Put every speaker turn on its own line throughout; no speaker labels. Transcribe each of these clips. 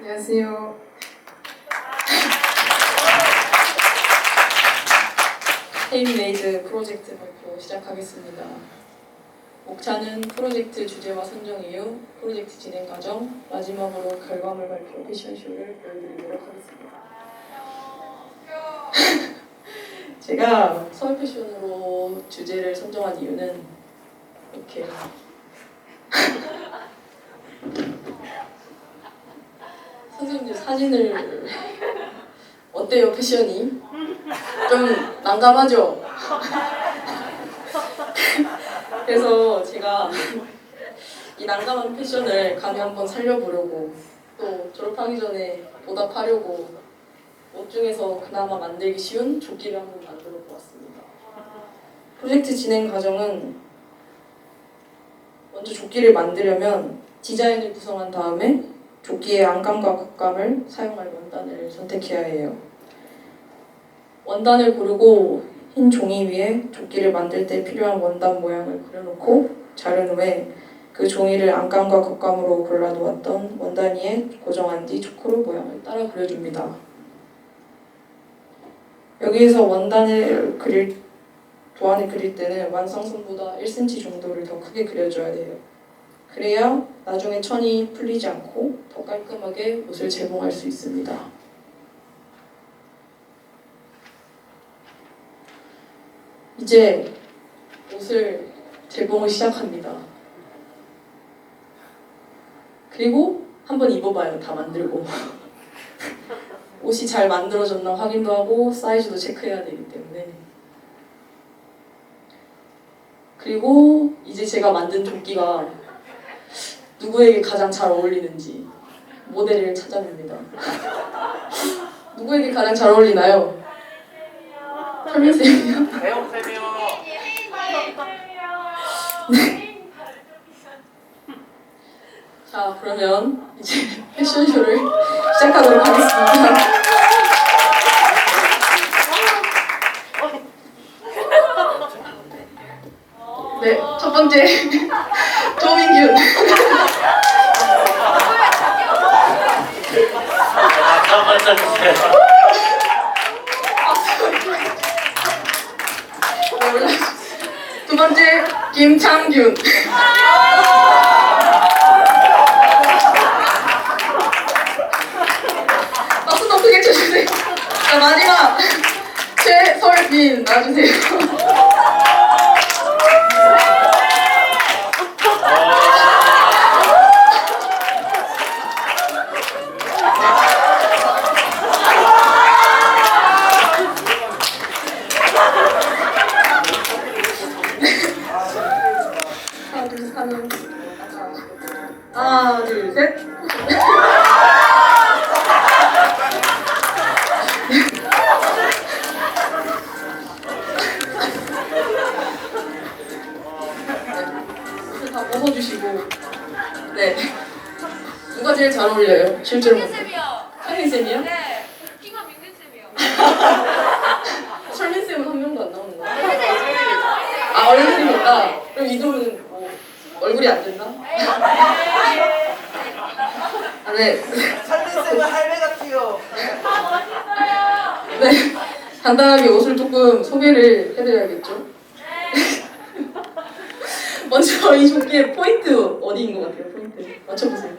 안녕하세요. 헤임메이드 프로젝트 발표 시작하겠습니다. 목차는 프로젝트 주제와 선정 이후, 프로젝트 진행 과정, 마지막으로 결과물 발표 패션쇼를 보여드리도록 하겠습니다. 제가 서울 패션으로 주제를 선정한 이유는 이렇게 선생님들 사진을 어때요 패션이? 좀 난감하죠? 그래서 제가 이 난감한 패션을 감히 한번 살려보려고 또 졸업하기 전에 보답하려고 옷 중에서 그나마 만들기 쉬운 조끼를 한번 만들어 보았습니다. 프로젝트 진행 과정은 먼저 조끼를 만들려면 디자인을 구성한 다음에 조끼의 안감과 겉감을 사용할 원단을 선택해야 해요. 원단을 고르고 흰 종이 위에 조끼를 만들 때 필요한 원단 모양을 그려놓고 자른 후에 그 종이를 안감과 겉감으로 골라놓았던 원단 위에 고정한 뒤 초크로 모양을 따라 그려줍니다. 여기에서 원단을 그릴 도안을 그릴 때는 완성선보다 1cm 정도를 더 크게 그려줘야 돼요. 그래야 나중에 천이 풀리지 않고 더 깔끔하게 옷을 제공할 수 있습니다. 이제 옷을 제공을 시작합니다. 그리고 한번 입어봐요. 다 만들고. 옷이 잘 만들어졌나 확인도 하고 사이즈도 체크해야 되기 때문에. 그리고 이제 제가 만든 조끼가 누구에게 가장 잘 어울리는지 모델을 찾아냅니다. 누구에게 가장 잘 어울리나요? 설민쌤이요?
배영쌤이요.
자, 그러면 이제 패션쇼를 시작하도록 하겠습니다. 네, 첫 번째 조민균.
자, 먼저 주세요.
두 번째 김창균. 박수 더 크게 쳐주세요. 자 마지막 최설빈 나와주세요. 벗어주시고 네 누가 제일 잘 어울려요 실제로 볼때
쌤이요.
설민 쌤이요?
네. 키가 민규 쌤이요.
설민 쌤은 한 명도 안 나오는 거야? 아 얼굴이 없다. 그럼 이도는 뭐 얼굴이 안 된다? 아 네.
살면서 할매 같아요.
네. 간단하게 옷을 조금 소개를 해드려야겠죠. 먼저 이 조끼의 포인트 어디인 것 같아요? 포인트 맞춰보세요.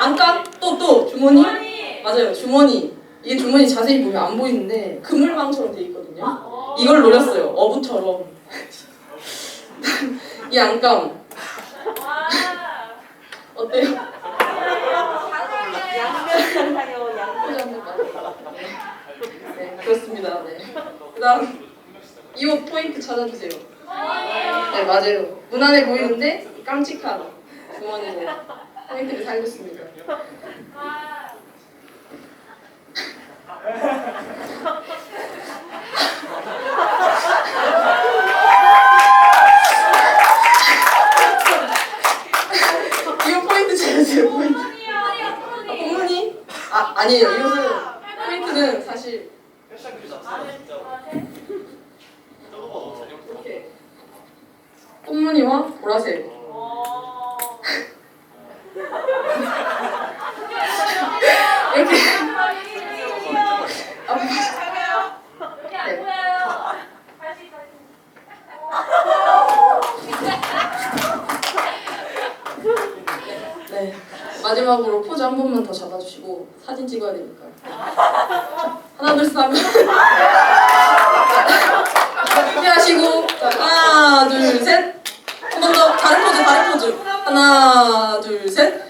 안감 또또 주머니 맞아요 주머니 이게 주머니 자세히 보면 안 보이는데 그물망처럼 돼 있거든요. 이걸 노렸어요 어부처럼 이 안감 어때요? 네 그렇습니다. 네. 그다음 이 옷 포인트 찾아주세요. 네 맞아요. 무난해 보이는데 깜찍한 주머니로 포인트를 살렸습니다. 이 옷 포인트 찾아주세요. 포인트. 아, 어머니? 아 아니에요. 이 옷은 포인트는 사실
패션 퀴즈 없어, 진짜. 저거 봐, 저녁
이렇게 꽃무늬와 보라색. 마지막으로 포즈 한 번만 더 잡아주시고 사진 찍어야 되니까. 하나 둘셋 하면 준비하시고 자, 하나 둘 셋. 한 번 더 다른 포즈 다른 포즈. 하나 둘 셋.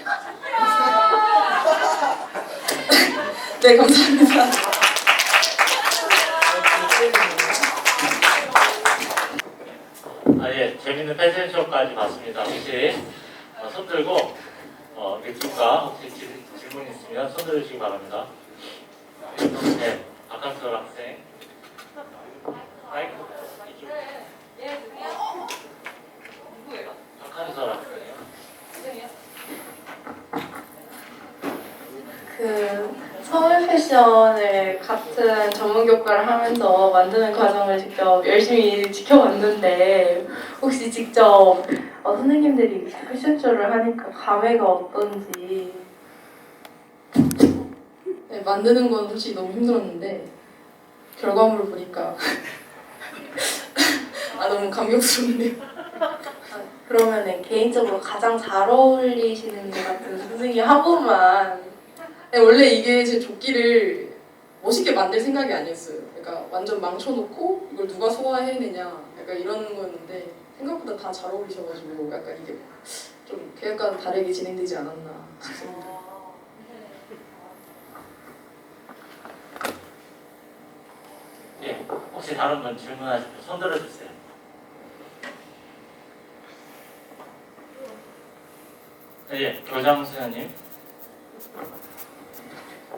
네 감사합니다.
아, 예, 재밌는 패션쇼까지 봤습니다. 혹시 어, 손 들고 어, 우리 둘과 혹시 질, 질문 있으면 손 들으시기 바랍니다. 네, 박한솔 학생. 마이크 이쪽. 박한솔 학생이요.
그 서울 패션을 같은 전문 교과를 하면서 만드는 과정을 직접 열심히 지켜봤는데 혹시 직접 어, 선생님들이 패션쇼를 하니까 감회가 어떤지
네, 만드는 건 솔직히 너무 힘들었는데 결과물을 보니까 아 너무 감격스럽네요.
그러면은 개인적으로 가장 잘 어울리시는 것 같은 선생님 한 분만
네, 원래 이게 제 조끼를 멋있게 만들 생각이 아니었어요. 그러니까 완전 망쳐놓고 이걸 누가 소화해내냐 약간 이런 거였는데 생각보다 다 잘 어울리셔가지고 약간 이게 좀 계획과는 다르게 진행되지 않았나 싶습니다.
예, 혹시 다른 분 질문하실 분손 들어주세요. 예, 교장 수녀님.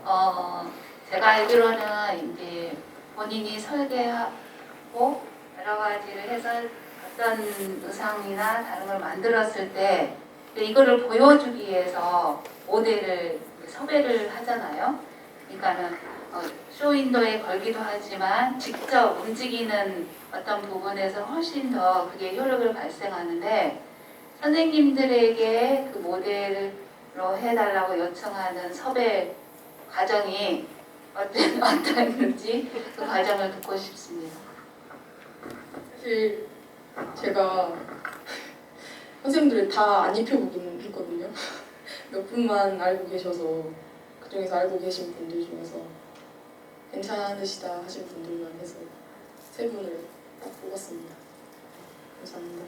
어, 제 가 알기로는 이제 본인이 설계하고 여러 가지를 해서 어떤 의상이나 다른 걸 만들었을 때 이거를 보여주기 위해서 모델을 섭외를 하잖아요. 그러니까는 어, 쇼윈도에 걸기도 하지만 직접 움직이는 어떤 부분에서 훨씬 더 그게 효력을 발생하는데 선생님들에게 그 모델로 해달라고 요청하는 섭외 과정이 어떠했는지 그 과정을 듣고 싶습니다.
사실 제가 선생님들을 다 안 입혀보긴 했거든요. 몇 분만 알고 계셔서 그 중에서 알고 계신 분들 중에서 괜찮으시다 하신 분들만 해서 세 분을 딱 뽑았습니다. 감사합니다.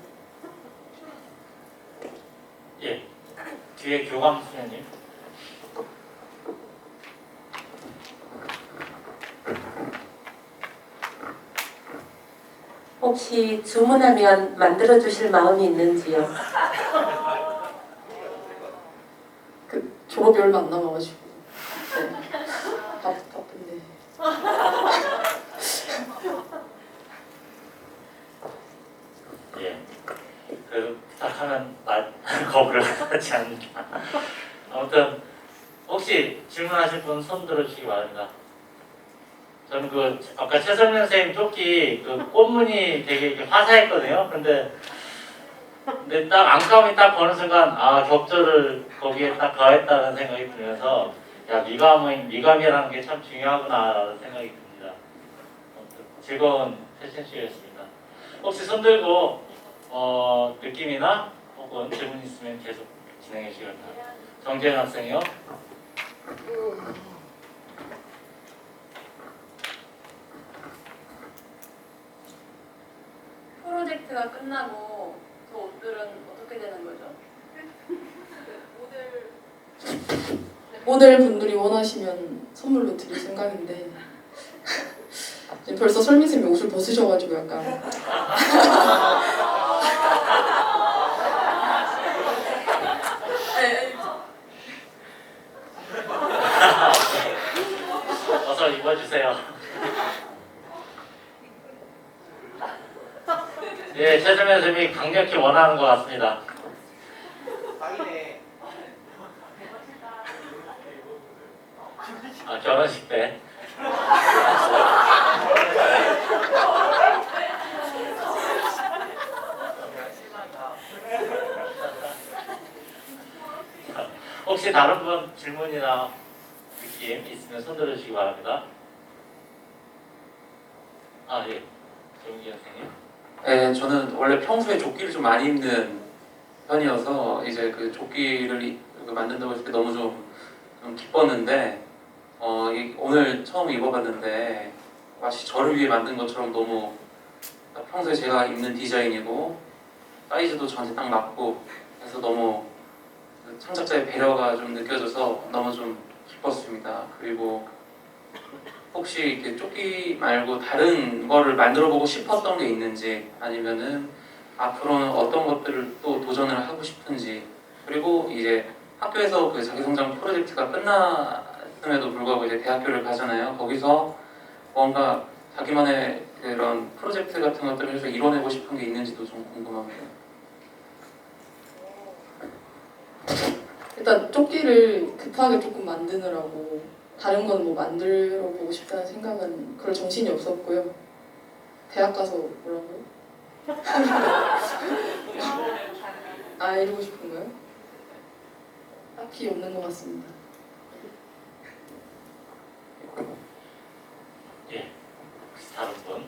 예, 뒤에 교감 수녀님.
혹시 주문하면 만들어 주실 마음이 있는지요?
그 졸업이 얼마 안 남아가지고 네. 바, 바쁜데
예, 그 부탁하면 말 거부를 하지 않는다. 아무튼 혹시 질문하실 분 손 들어주시기 바랍니다. 저는 그 아까 최선민 선생님 조끼 그 꽃무늬 되게 화사했거든요. 근데 근데 딱 안감이 딱 보는 순간 아 격조를 거기에 딱 가했다는 생각이 들면서 야 미감은 미감이라는 게 참 중요하구나라는 생각이 듭니다. 즐거운 패션쇼였습니다. 혹시 손 들고 어, 느낌이나 혹은 질문 있으면 계속 진행해 주시기 바랍니다. 정재현 학생이요.
프로젝트가 끝나고 그 옷들은 어떻게 되는 거죠? 모델. 분들이 원하시면 선물로 드릴 생각인데. 벌써 설미쌤이 옷을 벗으셔가지고 약간
어서 입어주세요. 선생님이 강력히 원하는 것 같습니다. 아, 결혼식 때. 혹시 다른 분 질문이나 느낌 있으면 손 들어 주시기 바랍니다. 아, 예. 정기 선생님.
네, 저는 원래 평소에 조끼를 좀 많이 입는 편이어서 이제 그 조끼를 이- 이거 만든다고 했을 때 너무 좀, 좀 기뻤는데 어, 이- 오늘 처음 입어봤는데 마치 저를 위해 만든 것처럼 너무 딱 평소에 제가 입는 디자인이고 사이즈도 저한테 딱 맞고 그래서 너무 그 창작자의 배려가 좀 느껴져서 너무 좀 기뻤습니다. 그리고 혹시 이렇게 조끼 말고 다른 거를 만들어 보고 싶었던 게 있는지 아니면은 앞으로는 어떤 것들을 또 도전을 하고 싶은지 그리고 이제 학교에서 그 자기성장 프로젝트가 끝났음에도 불구하고 이제 대학교를 가잖아요. 거기서 뭔가 자기만의 그런 프로젝트 같은 것들을 해서 이뤄내고 싶은 게 있는지도 좀 궁금합니다.
일단 조끼를 급하게 조금 만드느라고 다른 건 뭐 만들어 보고 싶다는 생각은 그럴 정신이 없었고요. 대학 가서 뭐라고요? 아 이러고 싶은 거요? 딱히 없는 것 같습니다.
예. 다른 분?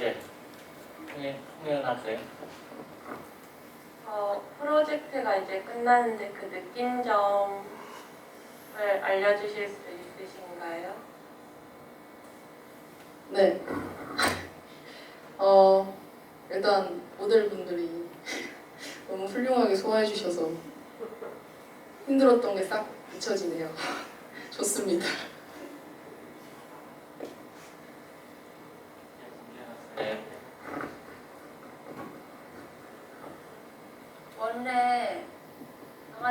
예. 홍현, 홍현 학생.
어, 프로젝트가 이제 끝났는데 그 느낀 점을 알려주실 수 있으신가요?
네. 어 일단 모델분들이 너무 훌륭하게 소화해 주셔서 힘들었던 게 싹 잊혀지네요. 좋습니다.
네.
원래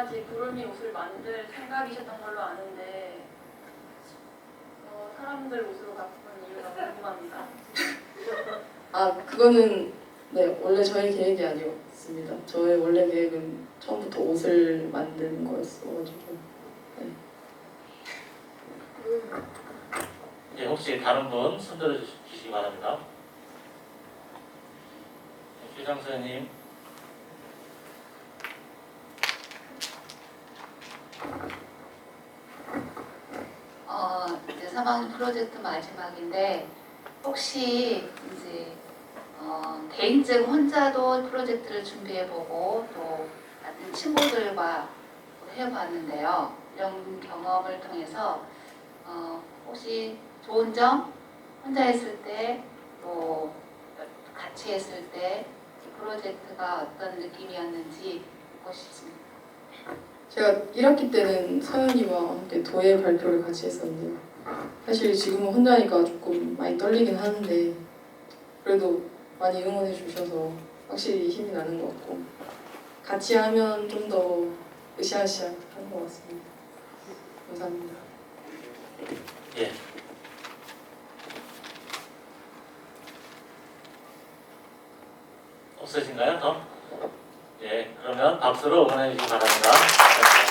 강아지 구름이 옷을 만들 생각이셨던 걸로 아는데 어, 사람들 옷으로 바꾼 이유가 궁금합니다.
아 그거는 네 원래 저희 계획이 아니었습니다. 저의 원래 계획은 처음부터 옷을 만드는 거였어가지고
예, 혹시 다른 분 손들어 주- 주시기 바랍니다. 최장 선생님.
3학년 프로젝트 마지막인데 혹시 이제 어, 개인적으로 혼자도 프로젝트를 준비해보고 또 같은 친구들과 해봤는데요. 이런 경험을 통해서 어, 혹시 좋은 점 혼자 했을 때 또 같이 했을 때이 프로젝트가 어떤 느낌이었는지 묻고 싶습니다.
제가 1학기 때는 서연이와 함께 도예 발표를 같이 했었는데요. 사실 지금은 혼자니까 조금 많이 떨리긴 하는데 그래도 많이 응원해 주셔서 확실히 힘이 나는 것 같고 같이 하면 좀 더 으쌰으쌰 하는 것 같습니다. 감사합니다.
예. 없으신가요? 더? 예, 그러면 박수로 응원해 주시기 바랍니다.